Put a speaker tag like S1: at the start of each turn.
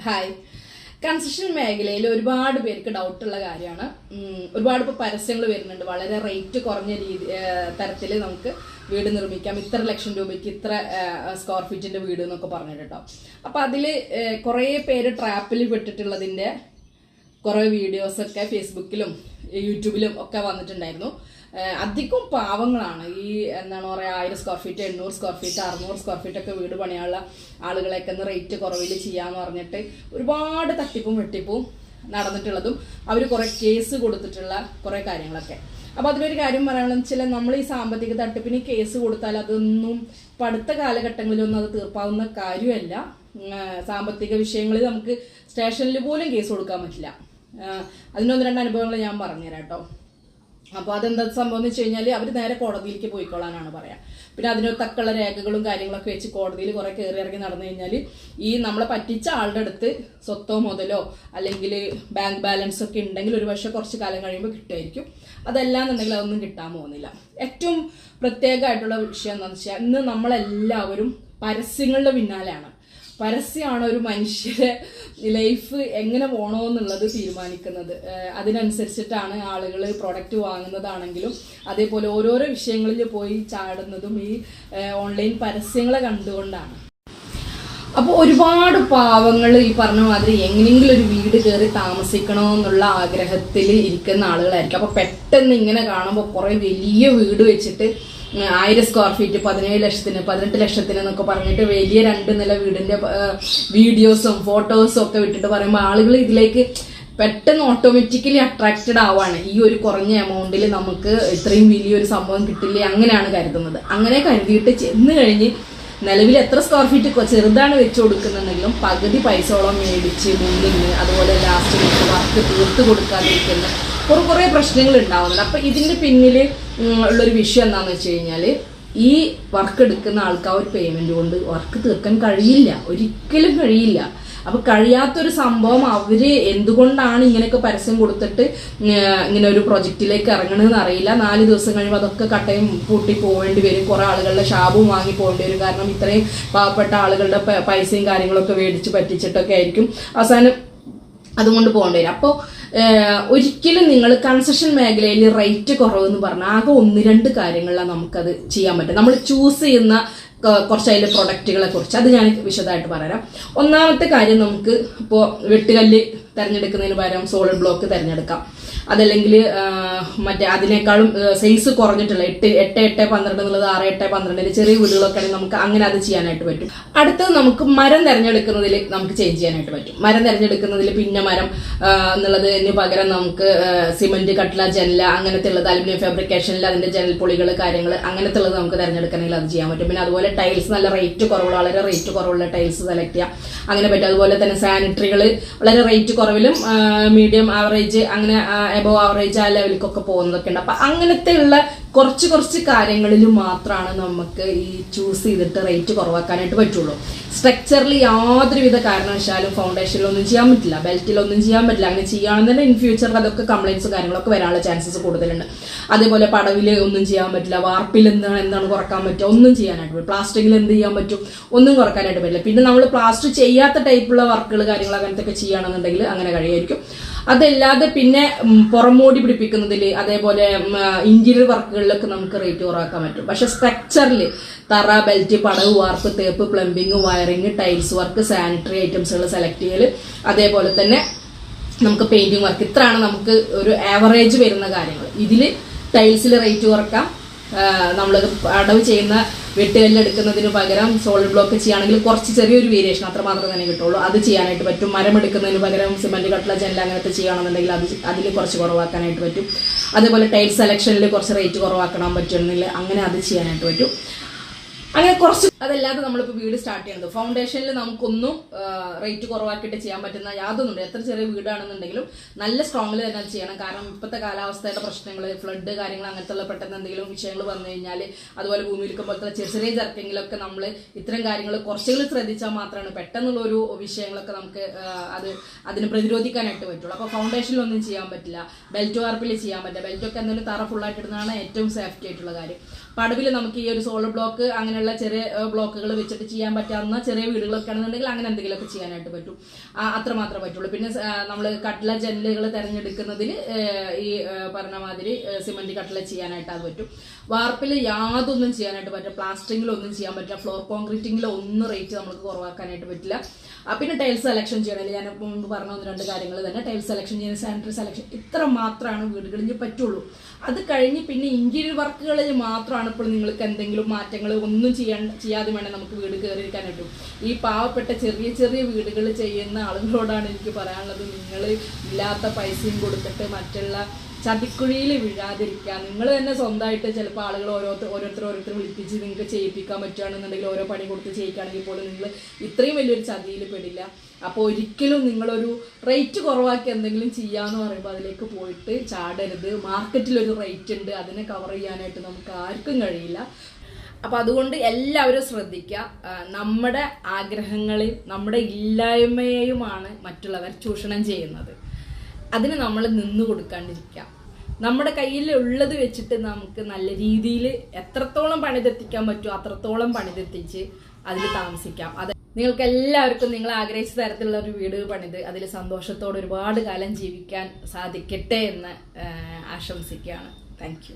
S1: Hi construction മേഖലയിൽ ഒരുപാട് പേർക്ക് ഡൗട്ട് ഉള്ള കാര്യമാണ്. ഒരുപാട് ഇപ്പോൾ പരസ്യങ്ങൾ വരുന്നുണ്ട്. വളരെ റേറ്റ് കുറഞ്ഞ രീതി തരത്തിൽ നമുക്ക് വീട് നിർമ്മിക്കാം. ഇത്ര ലക്ഷം രൂപയ്ക്ക് ഇത്ര സ്ക്വയർ ഫീറ്റിന്റെ വീട് എന്നൊക്കെ പറഞ്ഞിട്ടുണ്ടോ കേട്ടോ അപ്പൊ അതിൽ കുറേ പേര് ട്രാപ്പിൽ പെട്ടിട്ടുള്ളതിന്റെ കുറേ വീഡിയോസൊക്കെ ഫേസ്ബുക്കിലും യൂട്യൂബിലും ഒക്കെ വന്നിട്ടുണ്ടായിരുന്നു. അധികം പാവങ്ങളാണ്. ഈ എന്താണ് പറയുക ആയിരം സ്ക്വയർ ഫീറ്റ് എണ്ണൂറ് സ്ക്വയർ ഫീറ്റ് അറുന്നൂറ് സ്ക്വയർ ഫീറ്റ് ഒക്കെ വീട് പണിയാനുള്ള ആളുകളെയൊക്കെ റേറ്റ് കുറവിൽ ചെയ്യാന്ന് പറഞ്ഞിട്ട് ഒരുപാട് തട്ടിപ്പും വെട്ടിപ്പും നടന്നിട്ടുള്ളതും അവർ കുറെ കേസ് കൊടുത്തിട്ടുള്ള കുറെ കാര്യങ്ങളൊക്കെ. അപ്പൊ അതിലൊരു കാര്യം പറയാനുള്ള ചില നമ്മൾ ഈ സാമ്പത്തിക തട്ടിപ്പിന് കേസ് കൊടുത്താൽ അതൊന്നും പടുത്ത കാലഘട്ടങ്ങളിലൊന്നും അത് തീർപ്പാവുന്ന കാര്യമല്ല. സാമ്പത്തിക വിഷയങ്ങളിൽ നമുക്ക് സ്റ്റേഷനിൽ പോലും കേസ് കൊടുക്കാൻ പറ്റില്ല. അതിനൊന്ന് രണ്ട് അനുഭവങ്ങൾ ഞാൻ പറഞ്ഞുതരാം കേട്ടോ. അപ്പോൾ അതെന്താ സംഭവം എന്ന് വെച്ച് കഴിഞ്ഞാൽ അവർ നേരെ കോടതിയിലേക്ക് പോയിക്കൊള്ളാനാണ് പറയാ. പിന്നെ അതിന് തക്കുള്ള രേഖകളും കാര്യങ്ങളൊക്കെ വെച്ച് കോടതിയിൽ കുറെ കയറി ഇറങ്ങി നടന്നു കഴിഞ്ഞാൽ ഈ നമ്മളെ പറ്റിച്ച ആളുടെ അടുത്ത് സ്വത്തോ മുതലോ അല്ലെങ്കിൽ ബാങ്ക് ബാലൻസ് ഒക്കെ ഉണ്ടെങ്കിൽ ഒരു പക്ഷേ കുറച്ച് കാലം കഴിയുമ്പോൾ കിട്ടുമായിരിക്കും അതല്ല എന്നുണ്ടെങ്കിൽ അതൊന്നും കിട്ടാൻ പോകുന്നില്ല. ഏറ്റവും പ്രത്യേകമായിട്ടുള്ള വിഷയം എന്താണെന്ന് വെച്ചാൽ ഇന്ന് നമ്മളെല്ലാവരും പരസ്യങ്ങളുടെ പിന്നാലെയാണ്. പരസ്യമാണ് ഒരു മനുഷ്യരെ ലൈഫ് എങ്ങനെ പോകണമെന്നുള്ളത് തീരുമാനിക്കുന്നത്. അതിനനുസരിച്ചിട്ടാണ് ആളുകൾ പ്രൊഡക്റ്റ് വാങ്ങുന്നതാണെങ്കിലും അതേപോലെ ഓരോരോ വിഷയങ്ങളിൽ പോയി ചാടുന്നതും ഈ ഓൺലൈൻ പരസ്യങ്ങളെ കണ്ടുകൊണ്ടാണ്. അപ്പോൾ ഒരുപാട് പാവങ്ങൾ ഈ പറഞ്ഞ മാതിരി എങ്ങനെയെങ്കിലും ഒരു വീട് കയറി താമസിക്കണമെന്നുള്ള ആഗ്രഹത്തിൽ ഇരിക്കുന്ന ആളുകളായിരിക്കും. അപ്പോൾ പെട്ടെന്ന് ഇങ്ങനെ കാണുമ്പോൾ കുറേ വലിയ വീട് വെച്ചിട്ട് ആയിരം സ്ക്വയർ ഫീറ്റ് പതിനേഴ് ലക്ഷത്തിന് പതിനെട്ട് ലക്ഷത്തിന് എന്നൊക്കെ പറഞ്ഞിട്ട് വലിയ രണ്ട് നില വീടിന്റെ വീഡിയോസും ഫോട്ടോസും ഒക്കെ വിട്ടിട്ട് പറയുമ്പോൾ ആളുകൾ ഇതിലേക്ക് പെട്ടെന്ന് ഓട്ടോമാറ്റിക്കലി അട്രാക്റ്റഡ് ആവാണ്. ഈ ഒരു കുറഞ്ഞ എമൗണ്ടിൽ നമുക്ക് ഇത്രയും വലിയൊരു സംഭവം കിട്ടില്ലേ അങ്ങനെയാണ് കരുതുന്നത്. അങ്ങനെ കരുതിയിട്ട് ചെന്ന് കഴിഞ്ഞ് നിലവിൽ എത്ര സ്ക്വയർ ഫീറ്റ് ചെറുതാണ് വെച്ച് കൊടുക്കുന്നുണ്ടെങ്കിലും പകുതി പൈസയോളം മേടിച്ച് ബില്ലിങ് അതുപോലെ ലാസ്റ്റ് വർക്ക് തീർത്ത് കൊടുക്കാതിരിക്കുന്ന കുറെ കുറേ പ്രശ്നങ്ങൾ ഉണ്ടാവുന്നുണ്ട്. അപ്പൊ ഇതിന്റെ പിന്നിൽ ഉള്ളൊരു വിഷയം എന്താണെന്ന് വെച്ച് കഴിഞ്ഞാൽ ഈ വർക്ക് എടുക്കുന്ന ആൾക്ക് ആ ഒരു പേയ്മെന്റ് കൊണ്ട് വർക്ക് തീർക്കാൻ കഴിയില്ല. ഒരിക്കലും കഴിയില്ല. അപ്പൊ കഴിയാത്തൊരു സംഭവം അവർ എന്തുകൊണ്ടാണ് ഇങ്ങനെയൊക്കെ പരസ്യം കൊടുത്തിട്ട് ഇങ്ങനെ ഒരു പ്രൊജക്റ്റിലേക്ക് ഇറങ്ങണമെന്ന് അറിയില്ല. നാല് ദിവസം കഴിയുമ്പോൾ അതൊക്കെ കട്ടയും പൂട്ടി പോവേണ്ടി വരും. കുറെ ആളുകളുടെ ഷാബും വാങ്ങി പോകേണ്ടി വരും. കാരണം ഇത്രയും പാവപ്പെട്ട ആളുകളുടെ പൈസയും കാര്യങ്ങളൊക്കെ മേടിച്ച് പറ്റിച്ചിട്ടൊക്കെ ആയിരിക്കും. അവസാനം അതുകൊണ്ട് പോകേണ്ടി വരും. അപ്പോൾ ഒരിക്കലും നിങ്ങൾ കൺസെഷൻ മേഖലയിൽ റേറ്റ് കുറവ് എന്ന് പറഞ്ഞാൽ ആകെ ഒന്ന് രണ്ട് കാര്യങ്ങളിലാണ് നമുക്കത് ചെയ്യാൻ പറ്റും നമ്മൾ ചൂസ് ചെയ്യുന്ന കുറച്ച് അതിലെ പ്രൊഡക്റ്റുകളെ കുറിച്ച്. അത് ഞാൻ വിശദമായിട്ട് പറയാം. ഒന്നാമത്തെ കാര്യം നമുക്ക് ഇപ്പോൾ വെട്ടുകല്ല് തിരഞ്ഞെടുക്കുന്നതിന് പകരം സോളിഡ് ബ്ലോക്ക് തിരഞ്ഞെടുക്കാം. അതല്ലെങ്കിൽ മറ്റേ അതിനേക്കാളും സൈസ് കുറഞ്ഞിട്ടുള്ള എട്ട് എട്ട് എട്ട് പന്ത്രണ്ട് എന്നുള്ളത് ആറ് എട്ട് പന്ത്രണ്ട് ചെറിയ വീടുകളൊക്കെ ആണെങ്കിൽ നമുക്ക് അങ്ങനെ അത് ചെയ്യാനായിട്ട് പറ്റും. അടുത്തത് നമുക്ക് മരം തിരഞ്ഞെടുക്കുന്നതിൽ നമുക്ക് ചേഞ്ച് ചെയ്യാനായിട്ട് പറ്റും. മരം തിരഞ്ഞെടുക്കുന്നതിൽ പിന്നെ മരം എന്നുള്ളതിന് പകരം നമുക്ക് സിമെന്റ് കട്ടില ജനല അങ്ങനത്തെ ഉള്ളത് അലുമിനിയം ഫാബ്രിക്കേഷനിൽ അതിന്റെ ജനൽ പൊളികൾ കാര്യങ്ങൾ അങ്ങനത്തെ ഉള്ളത് നമുക്ക് തിരഞ്ഞെടുക്കണമെങ്കിൽ അത് ചെയ്യാൻ പറ്റും. പിന്നെ അതുപോലെ ടൈൽസ് നല്ല റേറ്റ് കുറവുള്ള വളരെ റേറ്റ് കുറവുള്ള ടൈൽസ് സെലക്ട് ചെയ്യാം. അങ്ങനെ പറ്റും. അതുപോലെ തന്നെ സാനിറ്ററികൾ വളരെ റേറ്റ് കുറവിലും മീഡിയം ആവറേജ് അങ്ങനെ എബോ ആവറേജ് ആ ലെവലിലേക്കൊക്കെ പോകുന്നതൊക്കെ ഉണ്ട് അപ്പൊ അങ്ങനത്തെ ഉള്ള കുറച്ച് കുറച്ച് കാര്യങ്ങളിൽ മാത്രമാണ് നമുക്ക് ഈ ചൂസ് ചെയ്തിട്ട് റേറ്റ് കുറവാക്കാനായിട്ട് പറ്റുള്ളൂ. സ്ട്രക്ചറിൽ യാതൊരുവിധ കാരണവശാലും ഫൗണ്ടേഷനിലൊന്നും ചെയ്യാൻ പറ്റില്ല. ബെൽറ്റിലൊന്നും ചെയ്യാൻ പറ്റില്ല. അങ്ങനെ ചെയ്യുകയാണെന്നുണ്ടെങ്കിൽ ഇൻ ഫ്യൂച്ചറിൽ അതൊക്കെ കംപ്ലയിൻസ് കാര്യങ്ങളൊക്കെ വരാനുള്ള ചാൻസസ് കൂടുതലുണ്ട്. അതേപോലെ പടവിൽ ഒന്നും ചെയ്യാൻ പറ്റില്ല. വാർപ്പിൽ എന്താണ് എന്താണ് കുറയ്ക്കാൻ പറ്റുക? ഒന്നും ചെയ്യാനായിട്ട് പറ്റും പ്ലാസ്റ്റിക്കിൽ എന്ത് ചെയ്യാൻ പറ്റും? ഒന്നും കുറക്കാനായിട്ട് പറ്റില്ല. പിന്നെ നമ്മൾ പ്ലാസ്റ്റർ ചെയ്യാത്ത ടൈപ്പുള്ള വർക്കുകൾ കാര്യങ്ങൾ അങ്ങനത്തെ ഒക്കെ ചെയ്യുകയാണെന്നുണ്ടെങ്കിൽ അങ്ങനെ കഴിയായിരിക്കും. അതല്ലാതെ പിന്നെ പുറമോടി പിടിപ്പിക്കുന്നതിൽ അതേപോലെ ഇന്റീരിയർ വർക്കുകളിലൊക്കെ നമുക്ക് റേറ്റ് കുറവാക്കാൻ പറ്റും. പക്ഷെ സ്ട്രക്ചറിൽ തറ ബെൽറ്റ് പടവ് വാർപ്പ് തേപ്പ് plumbing wiring tiles work sanitary ഐറ്റംസുകൾ select ചെയ്യൽ അതേപോലെ തന്നെ നമുക്ക് പെയിന്റിംഗ് വർക്ക് ഇത്രയാണ് നമുക്ക് ഒരു ആവറേജ് വരുന്ന കാര്യങ്ങൾ ഇതിൽ ടൈൽസിൽ റേറ്റ് കുറക്കാം. നമ്മൾ അടവ് ചെയ്യുന്ന വെട്ടുകല്ല് എടുക്കുന്നതിന് പകരം സോളിഡ് ബ്ലോക്ക് ചെയ്യുകയാണെങ്കിൽ കുറച്ച് ചെറിയൊരു വേരിയേഷൻ അത്ര മാത്രമേ തന്നെ കിട്ടുള്ളൂ. അത് ചെയ്യാനായിട്ട് പറ്റും. മരം എടുക്കുന്നതിന് പകരം സിമന്റ് കട്ടല ജനൽ അങ്ങനത്തെ ചെയ്യുകയാണെന്നുണ്ടെങ്കിൽ അത് അതിൽ കുറച്ച് കുറവാക്കാനായിട്ട് പറ്റും. അതേപോലെ ടൈൽ സെലക്ഷനിൽ കുറച്ച് റേറ്റ് കുറവാക്കണം പറ്റുന്നില്ല അങ്ങനെ അത് ചെയ്യാനായിട്ട് പറ്റും. അങ്ങനെ കുറച്ച് അതല്ലാതെ നമ്മളിപ്പോൾ വീട് സ്റ്റാർട്ട് ചെയ്യുന്നത്. ഫൗണ്ടേഷനിൽ നമുക്കൊന്നും റേറ്റ് കുറവാക്കിയിട്ട് ചെയ്യാൻ പറ്റുന്ന യാതൊന്നുണ്ട് എത്ര ചെറിയ വീടാണെന്നുണ്ടെങ്കിലും നല്ല സ്ട്രോങ്ങിൽ തന്നെ അത് ചെയ്യണം. കാരണം ഇപ്പോഴത്തെ കാലാവസ്ഥയുടെ പ്രശ്നങ്ങൾ ഫ്ലഡ് കാര്യങ്ങൾ അങ്ങനത്തെ പെട്ടെന്ന് എന്തെങ്കിലും വിഷയങ്ങൾ വന്നു കഴിഞ്ഞാൽ അതുപോലെ ഭൂമിയിലേക്ക് പോലത്തെ ചെറിയ ചെറിയ ചർക്കെങ്കിലൊക്കെ നമ്മൾ ഇത്തരം കാര്യങ്ങൾ കുറച്ചെങ്കിലും ശ്രദ്ധിച്ചാൽ മാത്രമാണ് പെട്ടെന്നുള്ള ഒരു വിഷയങ്ങളൊക്കെ നമുക്ക് അത് അതിന് പ്രതിരോധിക്കാനായിട്ട് പറ്റുള്ളൂ. അപ്പോൾ ഫൗണ്ടേഷനിലൊന്നും ചെയ്യാൻ പറ്റില്ല. ബെൽറ്റ് വാർപ്പിൽ ചെയ്യാൻ പറ്റില്ല. ബെൽറ്റൊക്കെ എന്തെങ്കിലും തറ ഫുള്ളായിട്ട് ഇടുന്നതാണ് ഏറ്റവും സേഫ്റ്റി ആയിട്ടുള്ള കാര്യം. പടവിൽ നമുക്ക് ഈ ഒരു സോളർ ബ്ലോക്ക് അങ്ങനെയുള്ള ചെറിയ ബ്ലോക്കുകൾ വെച്ചിട്ട് ചെയ്യാൻ പറ്റാവുന്ന ചെറിയ വീടുകളൊക്കെ ആണെന്നുണ്ടെങ്കിൽ അങ്ങനെ എന്തെങ്കിലുമൊക്കെ ചെയ്യാനായിട്ട് പറ്റും. അത്ര മാത്രമേ പറ്റുള്ളൂ. പിന്നെ നമ്മൾ കട്ട്ല ജനലുകൾ തിരഞ്ഞെടുക്കുന്നതിൽ ഈ പറഞ്ഞ മാതിരി സിമെന്റ് കട്ട്ല ചെയ്യാനായിട്ട് അത് പറ്റും. വാർപ്പിൽ യാതൊന്നും ചെയ്യാനായിട്ട് പറ്റില്ല. ഒന്നും ചെയ്യാൻ പറ്റില്ല. ഫ്ലോർ കോൺക്രീറ്റിങ്ങിലോ ഒന്നും റേറ്റ് നമുക്ക് കുറവാക്കാനായിട്ട് പറ്റില്ല. പിന്നെ ടൈൽസ് സെലക്ഷൻ ചെയ്യണമെങ്കിൽ ഞാൻ മുമ്പ് പറഞ്ഞ ഒന്ന് രണ്ട് കാര്യങ്ങൾ തന്നെ. ടൈൽസ് സെലക്ഷൻ ചെയ്യുന്ന സാനിറ്ററി സെലക്ഷൻ ഇത്ര മാത്രമാണ് വീടുകളിൽ പറ്റുള്ളൂ. അത് കഴിഞ്ഞ് പിന്നെ ഇന്റീരിയർ വർക്കുകളിൽ മാത്രമാണ് ഇപ്പോൾ നിങ്ങൾക്ക് എന്തെങ്കിലും മാറ്റങ്ങൾ ഒന്നും ചെയ്യാൻ ചെയ്യാതെ വേണം നമുക്ക് വീട് കയറിയിരിക്കാൻ പറ്റും ഈ പാവപ്പെട്ട ചെറിയ ചെറിയ വീടുകൾ ചെയ്യുന്ന ആളുകളോടാണ് എനിക്ക് പറയാനുള്ളത്. നിങ്ങൾ ഇല്ലാത്ത പൈസയും കൊടുത്തിട്ട് മറ്റുള്ള ചതിക്കുഴിയിൽ വീഴാതിരിക്കുക. നിങ്ങൾ തന്നെ സ്വന്തമായിട്ട് ചിലപ്പോൾ ആളുകൾ ഓരോരുത്തർ ഓരോരുത്തർ ഓരോരുത്തർ വിളിപ്പിച്ച് നിങ്ങൾക്ക് ചെയ്യിപ്പിക്കാൻ പറ്റുകയാണെന്നുണ്ടെങ്കിൽ ഓരോ പണി കൊടുത്ത് ചെയ്യിക്കുകയാണെങ്കിൽ പോലും നിങ്ങൾ ഇത്രയും വലിയൊരു ചതിയിൽ പെടില്ല. അപ്പോൾ ഒരിക്കലും നിങ്ങളൊരു റേറ്റ് കുറവാക്കി എന്തെങ്കിലും ചെയ്യാന്ന് പറയുമ്പോൾ അതിലേക്ക് പോയിട്ട് ചാടരുത്. മാർക്കറ്റിലൊരു റേറ്റ് ഉണ്ട് അതിനെ കവർ ചെയ്യാനായിട്ട് നമുക്ക് ആർക്കും കഴിയില്ല. അപ്പൊ അതുകൊണ്ട് എല്ലാവരും ശ്രദ്ധിക്കുക നമ്മുടെ ആഗ്രഹങ്ങളെയും നമ്മുടെ ഇല്ലായ്മയെയുമാണ് മറ്റുള്ളവർ ചൂഷണം ചെയ്യുന്നത്. അതിന് നമ്മൾ നിന്നു കൊടുക്കാണ്ടിരിക്കുക നമ്മുടെ കയ്യിൽ ഉള്ളത് വെച്ചിട്ട് നമുക്ക് നല്ല രീതിയിൽ എത്രത്തോളം പണിതെത്തിക്കാൻ പറ്റുമോ അത്രത്തോളം പണിതെത്തിച്ച് അതിൽ താമസിക്കാം. അത് നിങ്ങൾക്ക് എല്ലാവർക്കും നിങ്ങൾ ആഗ്രഹിച്ച തരത്തിലുള്ള ഒരു വീട് പണിത് അതിൽ സന്തോഷത്തോടെ ഒരുപാട് കാലം ജീവിക്കാൻ സാധിക്കട്ടെ എന്ന് ആശംസിക്കുകയാണ്. താങ്ക്